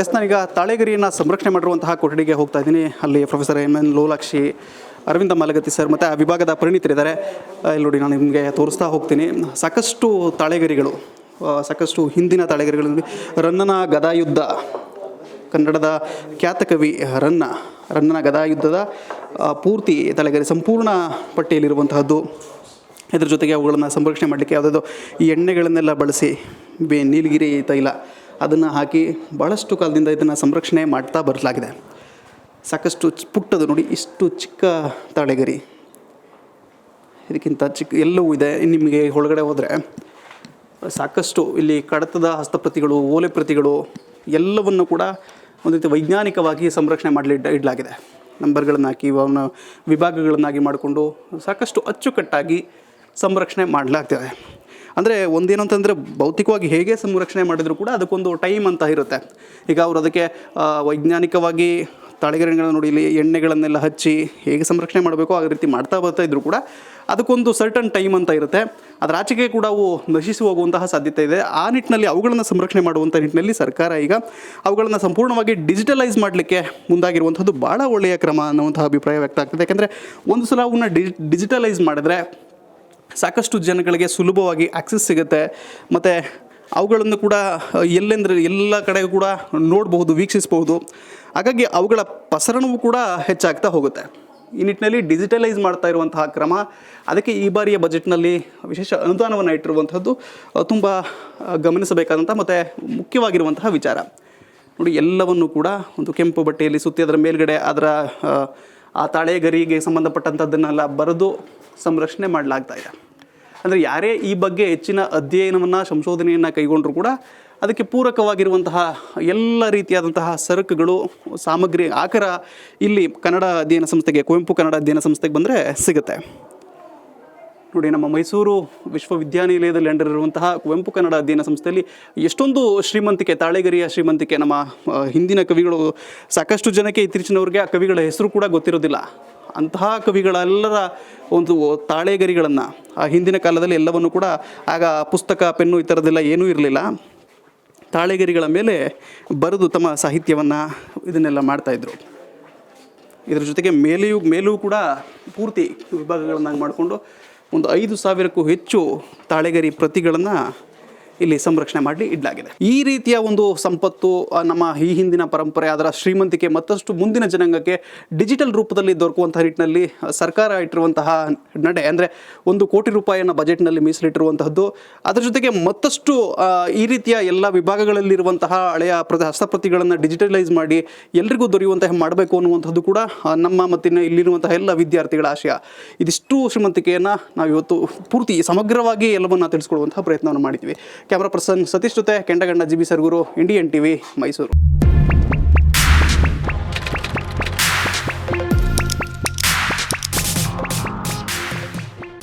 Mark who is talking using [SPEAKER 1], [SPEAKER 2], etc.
[SPEAKER 1] S, ನಾನೀಗ ತಾಳೆಗರಿಯನ್ನು ಸಂರಕ್ಷಣೆ ಮಾಡಿರುವಂತಹ ಕೊಠಡಿಗೆ ಹೋಗ್ತಾ ಇದ್ದೀನಿ. ಅಲ್ಲಿ professor M N Lolakshi, Aravinda Malagati sir ಮತ್ತು ಆ ವಿಭಾಗದ ಪರಿಣಿತರಿದ್ದಾರೆ. ಇಲ್ಲಿ ನೋಡಿ ನಾನು ನಿಮಗೆ ತೋರಿಸ್ತಾ ಹೋಗ್ತೀನಿ. ಸಾಕಷ್ಟು ತಾಳೆಗರಿಗಳು ಸಾಕಷ್ಟು ಹಿಂದಿನ ತಾಳೆಗರಿಗಳು ನೋಡಿ. ರನ್ನನ ಗದಾಯುದ್ಧ, ಕನ್ನಡದ ಖ್ಯಾತ ಕವಿ ರನ್ನ, ರನ್ನನ ಗದಾಯುದ್ಧದ ಪೂರ್ತಿ ತಲೆಗರಿ ಸಂಪೂರ್ಣ ಪಟ್ಟಿಯಲ್ಲಿರುವಂತಹದ್ದು. ಇದ್ರ ಜೊತೆಗೆ ಅವುಗಳನ್ನು ಸಂರಕ್ಷಣೆ ಮಾಡಲಿಕ್ಕೆ ಯಾವುದಾದ್ರು ಈ ಎಣ್ಣೆಗಳನ್ನೆಲ್ಲ ಬಳಸಿ ಬೇ ನೀಲಗಿರಿ ತೈಲ ಅದನ್ನು ಹಾಕಿ ಭಾಳಷ್ಟು ಕಾಲದಿಂದ ಇದನ್ನು ಸಂರಕ್ಷಣೆ ಮಾಡ್ತಾ ಬರಲಾಗಿದೆ. ಸಾಕಷ್ಟು ಪುಟ್ಟದು ನೋಡಿ, ಇಷ್ಟು ಚಿಕ್ಕ ತಾಳೆಗರಿ. ಇದಕ್ಕಿಂತ ಚಿಕ್ಕ ಎಲ್ಲವೂ ಇದೆ. ನಿಮಗೆ ಒಳಗಡೆ ಹೋದರೆ, ಸಾಕಷ್ಟು ಇಲ್ಲಿ ಕಡತದ ಹಸ್ತಪ್ರತಿಗಳು, ಓಲೆ ಪ್ರತಿಗಳು, ಎಲ್ಲವನ್ನು ಕೂಡ ಒಂದು ರೀತಿ ವೈಜ್ಞಾನಿಕವಾಗಿ ಸಂರಕ್ಷಣೆ ಮಾಡಲಿ ಇಡಲಾಗಿದೆ. ನಂಬರ್ಗಳನ್ನು ಹಾಕಿ ಅವನ ವಿಭಾಗಗಳನ್ನಾಗಿ ಮಾಡಿಕೊಂಡು ಸಾಕಷ್ಟು ಅಚ್ಚುಕಟ್ಟಾಗಿ ಸಂರಕ್ಷಣೆ ಮಾಡಲಾಗ್ತದೆ. ಅಂದರೆ ಒಂದೇನು ಅಂತಂದರೆ ಭೌತಿಕವಾಗಿ ಹೇಗೆ ಸಂರಕ್ಷಣೆ ಮಾಡಿದರೂ ಕೂಡ ಅದಕ್ಕೊಂದು ಟೈಮ್ ಅಂತ ಇರುತ್ತೆ. ಈಗ ಅವರು ಅದಕ್ಕೆ ವೈಜ್ಞಾನಿಕವಾಗಿ ತಾಳೆಗರಿಗಳನ್ನ ನೋಡಿ, ಇಲ್ಲಿ ಎಣ್ಣೆಗಳನ್ನೆಲ್ಲ ಹಚ್ಚಿ ಹೇಗೆ ಸಂರಕ್ಷಣೆ ಮಾಡಬೇಕು ಆ ರೀತಿ ಮಾಡ್ತಾ ಬರ್ತಾ ಇದ್ರು ಕೂಡ ಅದಕ್ಕೊಂದು ಸರ್ಟನ್ ಟೈಮ್ ಅಂತ ಇರುತ್ತೆ. ಅದರ ಆಚೆಗೆ ಕೂಡ ಅವು ನಶಿಸಿ ಹೋಗುವಂತಹ ಸಾಧ್ಯತೆ ಇದೆ. ಆ ನಿಟ್ಟಿನಲ್ಲಿ ಅವುಗಳನ್ನು ಸಂರಕ್ಷಣೆ ಮಾಡುವಂಥ ನಿಟ್ಟಿನಲ್ಲಿ ಸರ್ಕಾರ ಈಗ ಅವುಗಳನ್ನು ಸಂಪೂರ್ಣವಾಗಿ ಡಿಜಿಟಲೈಸ್ ಮಾಡಲಿಕ್ಕೆ ಮುಂದಾಗಿರುವಂಥದ್ದು ಭಾಳ ಒಳ್ಳೆಯ ಕ್ರಮ ಅನ್ನುವಂತಹ ಅಭಿಪ್ರಾಯ ವ್ಯಕ್ತ ಆಗ್ತದೆ. ಯಾಕೆಂದರೆ ಒಂದು ಸಲ ಅವನ್ನ ಡಿಜಿಟಲೈಸ್ ಮಾಡಿದ್ರೆ ಸಾಕಷ್ಟು ಜನಗಳಿಗೆ ಸುಲಭವಾಗಿ ಆಕ್ಸೆಸ್ ಸಿಗುತ್ತೆ. ಮತ್ತು ಅವುಗಳನ್ನು ಕೂಡ ಎಲ್ಲೆಂದರೆ ಎಲ್ಲ ಕಡೆಗೂ ಕೂಡ ನೋಡಬಹುದು ವೀಕ್ಷಿಸಬಹುದು. ಹಾಗಾಗಿ ಅವುಗಳ ಪಸರಣವೂ ಕೂಡ ಹೆಚ್ಚಾಗ್ತಾ ಹೋಗುತ್ತೆ. ಈ ನಿಟ್ಟಿನಲ್ಲಿ ಡಿಜಿಟಲೈಸ್ ಮಾಡ್ತಾ ಇರುವಂತಹ ಕ್ರಮ ಅದಕ್ಕೆ ಈ ಬಾರಿಯ ಬಜೆಟ್ನಲ್ಲಿ ವಿಶೇಷ ಅನುದಾನವನ್ನು ಇಟ್ಟಿರುವಂಥದ್ದು ತುಂಬ ಗಮನಿಸಬೇಕಾದಂಥ ಮತ್ತು ಮುಖ್ಯವಾಗಿರುವಂತಹ ವಿಚಾರ. ನೋಡಿ ಎಲ್ಲವನ್ನು ಕೂಡ ಒಂದು ಕೆಂಪು ಬಟ್ಟೆಯಲ್ಲಿ ಸುತ್ತಿ ಅದರ ಮೇಲ್ಗಡೆ ಅದರ ಆ, ತಾಳೆಗರಿಗೆ ಸಂಬಂಧಪಟ್ಟಂಥದ್ದನ್ನೆಲ್ಲ ಬರೆದು ಸಂರಕ್ಷಣೆ ಮಾಡಲಾಗ್ತಾ ಇದೆ. ಅಂದರೆ ಯಾರೇ ಈ ಬಗ್ಗೆ ಹೆಚ್ಚಿನ ಅಧ್ಯಯನವನ್ನು, ಸಂಶೋಧನೆಯನ್ನು ಕೈಗೊಂಡರೂ ಕೂಡ ಅದಕ್ಕೆ ಪೂರಕವಾಗಿರುವಂತಹ ಎಲ್ಲ ರೀತಿಯಾದಂತಹ ಸರಕುಗಳು, ಸಾಮಗ್ರಿ, ಆಕರ ಇಲ್ಲಿ ಕನ್ನಡ ಅಧ್ಯಯನ ಸಂಸ್ಥೆಗೆ, ಕುವೆಂಪು ಕನ್ನಡ ಅಧ್ಯಯನ ಸಂಸ್ಥೆಗೆ ಬಂದರೆ ಸಿಗುತ್ತೆ. ನೋಡಿ, ನಮ್ಮ ಮೈಸೂರು ವಿಶ್ವವಿದ್ಯಾನಿಲಯದಲ್ಲಿ ಅಂಡರಿರುವಂತಹ ಕುವೆಂಪು ಕನ್ನಡ ಅಧ್ಯಯನ ಸಂಸ್ಥೆಯಲ್ಲಿ ಎಷ್ಟೊಂದು ಶ್ರೀಮಂತಿಕೆ, ತಾಳೆಗರಿಯ ಶ್ರೀಮಂತಿಕೆ ನಮ್ಮ ಹಿಂದಿನ ಕವಿಗಳು, ಸಾಕಷ್ಟು ಜನಕ್ಕೆ ಇತ್ತೀಚಿನವ್ರಿಗೆ ಆ ಕವಿಗಳ ಹೆಸರು ಕೂಡ ಗೊತ್ತಿರೋದಿಲ್ಲ. ಅಂತಹ ಕವಿಗಳೆಲ್ಲರ ಒಂದು ತಾಳೆಗರಿಗಳನ್ನು ಆ ಹಿಂದಿನ ಕಾಲದಲ್ಲಿ ಎಲ್ಲವನ್ನು ಕೂಡ ಆಗ ಪುಸ್ತಕ, ಪೆನ್ನು ಈ ಥರದ್ದೆಲ್ಲ ಏನೂ ಇರಲಿಲ್ಲ. ತಾಳೆಗರಿಗಳ ಮೇಲೆ ಬರೆದು ತಮ್ಮ ಸಾಹಿತ್ಯವನ್ನು ಇದನ್ನೆಲ್ಲ ಮಾಡ್ತಾಯಿದ್ರು ಇದರ ಜೊತೆಗೆ ಮೇಲೆಯೂ, ಮೇಲೂ ಕೂಡ ಪೂರ್ತಿ ವಿಭಾಗಗಳನ್ನಾಗಿ ಮಾಡಿಕೊಂಡು ಒಂದು ಐದು ಸಾವಿರಕ್ಕೂ ಹೆಚ್ಚು ತಾಳೆಗರಿ ಪ್ರತಿಗಳನ್ನು ಇಲ್ಲಿ ಸಂರಕ್ಷಣೆ ಮಾಡಿ ಇಡಲಾಗಿದೆ. ಈ ರೀತಿಯ ಒಂದು ಸಂಪತ್ತು ನಮ್ಮ ಈ ಹಿಂದಿನ ಪರಂಪರೆ, ಅದರ ಶ್ರೀಮಂತಿಕೆ, ಮತ್ತಷ್ಟು ಮುಂದಿನ ಜನಾಂಗಕ್ಕೆ ಡಿಜಿಟಲ್ ರೂಪದಲ್ಲಿ ದೊರಕುವಂತಹ ನಿಟ್ಟಿನಲ್ಲಿ ಸರ್ಕಾರ ಇಟ್ಟಿರುವಂತಹ ನಡೆ, ಅಂದರೆ ಒಂದು ಕೋಟಿ ರೂಪಾಯಿಯನ್ನು ಬಜೆಟ್ನಲ್ಲಿ ಮೀಸಲಿಟ್ಟಿರುವಂತಹದ್ದು. ಅದರ ಜೊತೆಗೆ ಮತ್ತಷ್ಟು ಈ ರೀತಿಯ ಎಲ್ಲ ವಿಭಾಗಗಳಲ್ಲಿರುವಂತಹ ಹಳೆಯ ಪ್ರತಿ ಹಸ್ತಪ್ರತಿಗಳನ್ನು ಡಿಜಿಟಲೈಸ್ ಮಾಡಿ ಎಲ್ರಿಗೂ ದೊರೆಯುವಂತಹ ಮಾಡಬೇಕು ಅನ್ನುವಂಥದ್ದು ಕೂಡ ನಮ್ಮ ಮತ್ತಿನ ಇಲ್ಲಿರುವಂತಹ ಎಲ್ಲ ವಿದ್ಯಾರ್ಥಿಗಳ ಆಶಯ. ಇದಿಷ್ಟು ಶ್ರೀಮಂತಿಕೆಯನ್ನು ನಾವು ಇವತ್ತು ಪೂರ್ತಿ ಸಮಗ್ರವಾಗಿ ಎಲ್ಲವನ್ನು ತಿಳಿಸ್ಕೊಡುವಂತಹ ಪ್ರಯತ್ನವನ್ನು ಮಾಡಿದ್ವಿ. ಕ್ಯಾಮ್ರಾ ಪರ್ಸನ್ ಸತೀಶ್ ಜೊತೆ Kendaganna G B Sarguru Indian TV Mysuru